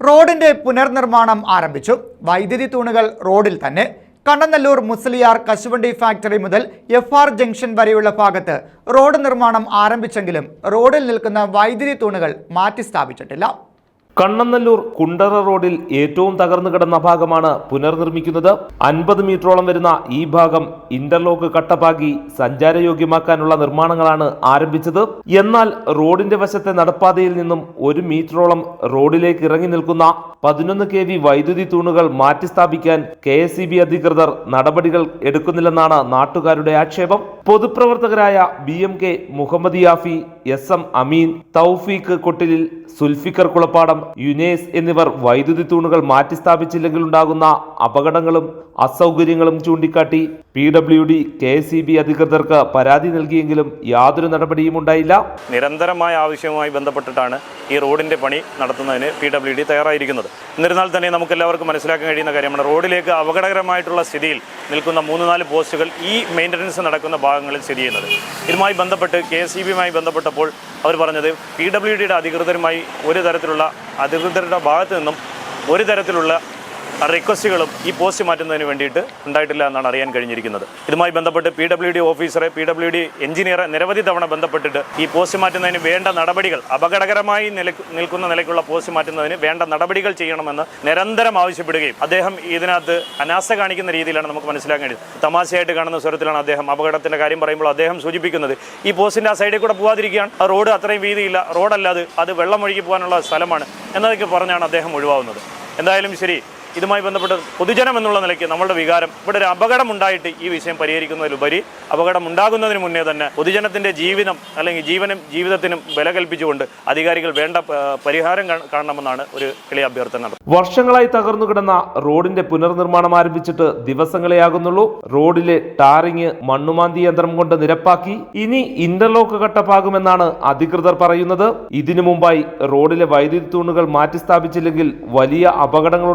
റോഡിന്റെ പുനർനിർമ്മാണം ആരംഭിച്ചു. വൈദ്യുതി തൂണുകൾ റോഡിൽ തന്നെ. കണ്ണനല്ലൂർ മുസ്ലിയാർ കശുവണ്ടി ഫാക്ടറി മുതൽ എഫ് ആർ ജംഗ്ഷൻ വരെയുള്ള ഭാഗത്ത് റോഡ് നിർമ്മാണം ആരംഭിച്ചെങ്കിലും റോഡിൽ നിൽക്കുന്ന വൈദ്യുതി തൂണുകൾ മാറ്റി സ്ഥാപിച്ചിട്ടില്ല കണ്ണനല്ലൂർ കുണ്ടറ റോഡിൽ ഏറ്റവും തകർന്നു കിടന്ന ഭാഗമാണ് പുനർനിർമ്മിക്കുന്നത്. അൻപത് മീറ്ററോളം വരുന്ന ഈ ഭാഗം ഇന്റർലോക്ക് കട്ടപ്പാക്കി സഞ്ചാരയോഗ്യമാക്കാനുള്ള നിർമ്മാണങ്ങളാണ് ആരംഭിച്ചത്. എന്നാൽ റോഡിന്റെ വശത്തെ നടപ്പാതയിൽ നിന്നും ഒരു മീറ്ററോളം റോഡിലേക്ക് ഇറങ്ങി നിൽക്കുന്ന പതിനൊന്ന് കെ വി വൈദ്യുതി തൂണുകൾ മാറ്റിസ്ഥാപിക്കാൻ കെ എസ് സി ബി അധികൃതർ നടപടികൾ എടുക്കുന്നില്ലെന്നാണ് നാട്ടുകാരുടെ ആക്ഷേപം. പൊതുപ്രവർത്തകരായ B M K Muhammad Yafi S M Ameen Thoufeeq കൊട്ടിലിൽ Zulfikar Kulappadam യുനേസ് എന്നിവർ വൈദ്യുതി തൂണുകൾ മാറ്റി സ്ഥാപിച്ചില്ലെങ്കിൽ ഉണ്ടാകുന്ന അപകടങ്ങളും അസൗകര്യങ്ങളും ചൂണ്ടിക്കാട്ടി P W D K C B അധികൃതർക്ക് പരാതി നൽകിയെങ്കിലും യാതൊരു നടപടിയും ഉണ്ടായില്ല. നിരന്തരമായ ആവശ്യവുമായി ബന്ധപ്പെട്ടിട്ടാണ് ഈ റോഡിന്റെ പണി നടത്തുന്നതിന് പി ഡബ്ല്യു ഡി തയ്യാറായിരിക്കുന്നത്. എന്നിരുന്നാൽ തന്നെ നമുക്ക് എല്ലാവർക്കും മനസ്സിലാക്കാൻ കഴിയുന്ന കാര്യമാണ് റോഡിലേക്ക് അപകടകരമായിട്ടുള്ള സ്ഥിതിയിൽ നിൽക്കുന്ന മൂന്ന് നാല് പോസ്റ്റുകൾ ഈ മെയിന്റനൻസ് നടക്കുന്ന ഭാഗങ്ങളിൽ സ്ഥിതി ചെയ്യുന്നത്. ഇതുമായി ബന്ധപ്പെട്ട് കെ ഇ ബിയുമായി ബന്ധപ്പെട്ടപ്പോൾ അവർ പറഞ്ഞത് പി ഡബ്ല്യു ഡിയുടെ അധികൃതരുമായി ഒരു തരത്തിലുള്ള അധികൃതരുടെ ഭാഗത്തു നിന്നും ഒരു തരത്തിലുള്ള റിക്വസ്റ്റുകളും ഈ പോസ്റ്റ് മാറ്റുന്നതിന് വേണ്ടിയിട്ട് ഉണ്ടായിട്ടില്ല എന്നാണ് അറിയാൻ കഴിഞ്ഞിരിക്കുന്നത്. ഇതുമായി ബന്ധപ്പെട്ട് പി ഡബ്ല്യു ഡി ഓഫീസറെ പി ഡബ്ല്യു ഡി എഞ്ചിനീയറെ നിരവധി തവണ ബന്ധപ്പെട്ടിട്ട് ഈ പോസ്റ്റ് മാറ്റുന്നതിന് വേണ്ട നടപടികൾ അപകടകരമായി നിൽക്കുന്ന നിലയ്ക്കുള്ള പോസ്റ്റ് മാറ്റുന്നതിന് വേണ്ട നടപടികൾ ചെയ്യണമെന്ന് നിരന്തരം ആവശ്യപ്പെടുകയും അദ്ദേഹം ഇതിനകത്ത് അനാസ്ഥ കാണിക്കുന്ന രീതിയിലാണ് നമുക്ക് മനസ്സിലാക്കാൻ കഴിയുന്നത് തമാശയായിട്ട് കാണുന്ന സ്വരത്തിലാണ് അദ്ദേഹം അപകടത്തിന്റെ കാര്യം പറയുമ്പോൾ അദ്ദേഹം സൂചിപ്പിക്കുന്നത് ഈ പോസ്റ്റിന്റെ ആ സൈഡിൽ കൂടെ പോവാതിരിക്കുകയാണ്. ആ റോഡ് അത്രയും വീതിയില്ല റോഡല്ലാതെ അത് അത് വെള്ളം ഒഴുകി പോകാനുള്ള സ്ഥലമാണ് എന്നതൊക്കെ പറഞ്ഞാണ് അദ്ദേഹം ഒഴിവാകുന്നത് എന്തായാലും ശരി ഇതുമായി ബന്ധപ്പെട്ട് പൊതുജനം എന്നുള്ള നിലയ്ക്ക് നമ്മളുടെ വികാരം ഇവിടെ ഒരു അപകടം ഉണ്ടായിട്ട് ഈ വിഷയം പരിഹരിക്കുന്നതിലുപരി അപകടം ഉണ്ടാകുന്നതിന് മുന്നേ തന്നെ പൊതുജനത്തിന്റെ ജീവിതം അല്ലെങ്കിൽ ജീവനും ജീവിതത്തിനും വില കൽപ്പിച്ചുകൊണ്ട് അധികാരികൾ വേണ്ട പരിഹാരം കാണണമെന്നാണ് ഒരു എളിയ അഭ്യർത്ഥന വർഷങ്ങളായി തകർന്നു കിടന്ന റോഡിന്റെ പുനർനിർമ്മാണം ആരംഭിച്ചിട്ട് ദിവസങ്ങളെ ആകുന്നുള്ളൂ റോഡിലെ ടാറിങ് മണ്ണുമാന്തി യന്ത്രം കൊണ്ട് നിരപ്പാക്കി. ഇനി ഇന്റർലോക്ക് ഘട്ടപ്പാകുമെന്നാണ് അധികൃതർ പറയുന്നത്. ഇതിനു മുമ്പായി റോഡിലെ വൈദ്യുതി തൂണുകൾ മാറ്റി സ്ഥാപിച്ചില്ലെങ്കിൽ വലിയ അപകടങ്ങൾ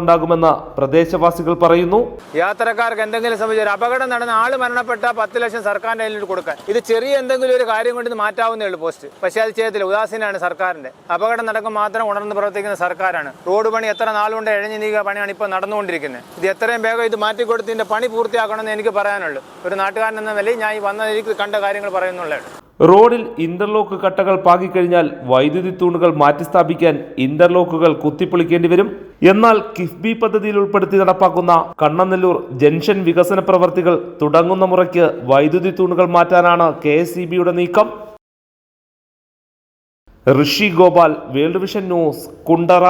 പ്രദേശവാസികൾ പറയുന്നു. യാത്രക്കാർക്ക് എന്തെങ്കിലും സംബന്ധിച്ച് ഒരു അപകടം നടന്ന ആൾ മരണപ്പെട്ട പത്ത് ലക്ഷം സർക്കാരിന്റെ കയ്യിൽ കൊടുക്കാൻ. ഇത് ചെറിയ എന്തെങ്കിലും ഒരു കാര്യം കൊണ്ട് മാറ്റാവുന്നേ ഉള്ളൂ പോസ്റ്റ്. പക്ഷേ അത് ചെയ്യത്തില്ല. ഉദാസീനാണ് സർക്കാരിന്റെ. അപകടം നടക്കും മാത്രം ഉണർന്ന് പ്രവർത്തിക്കുന്ന സർക്കാരാണ്. റോഡ് പണി എത്ര നാളുകൊണ്ട് എഴഞ്ഞു നീക്കുക പണിയാണ് ഇപ്പോൾ നടന്നുകൊണ്ടിരിക്കുന്നത്. ഇത് എത്രയും വേഗം ഇത് മാറ്റിക്കൊടുത്ത് ഇതിന്റെ പണി പൂർത്തിയാക്കണമെന്ന് എനിക്ക് പറയാനുള്ളൂ. ഒരു നാട്ടുകാരൻ എന്ന നിലയിൽ ഞാൻ ഈ വന്ന കണ്ട കാര്യങ്ങൾ പറയുന്നുള്ളതാണ്. റോഡിൽ ഇന്റർലോക്ക് കട്ടകൾ പാകിക്കഴിഞ്ഞാൽ വൈദ്യുതി തൂണുകൾ മാറ്റിസ്ഥാപിക്കാൻ ഇന്റർലോക്കുകൾ കുത്തിപ്പൊളിക്കേണ്ടി വരും. എന്നാൽ കിഫ്ബി പദ്ധതിയിൽ ഉൾപ്പെടുത്തി നടപ്പാക്കുന്ന കണ്ണനല്ലൂർ ജംഗ്ഷൻ വികസന പ്രവർത്തികൾ തുടങ്ങുന്ന മുറയ്ക്ക് വൈദ്യുതി തൂണുകൾ മാറ്റാനാണ് കെ നീക്കം. Rishi Gopal World Vision News Kundara.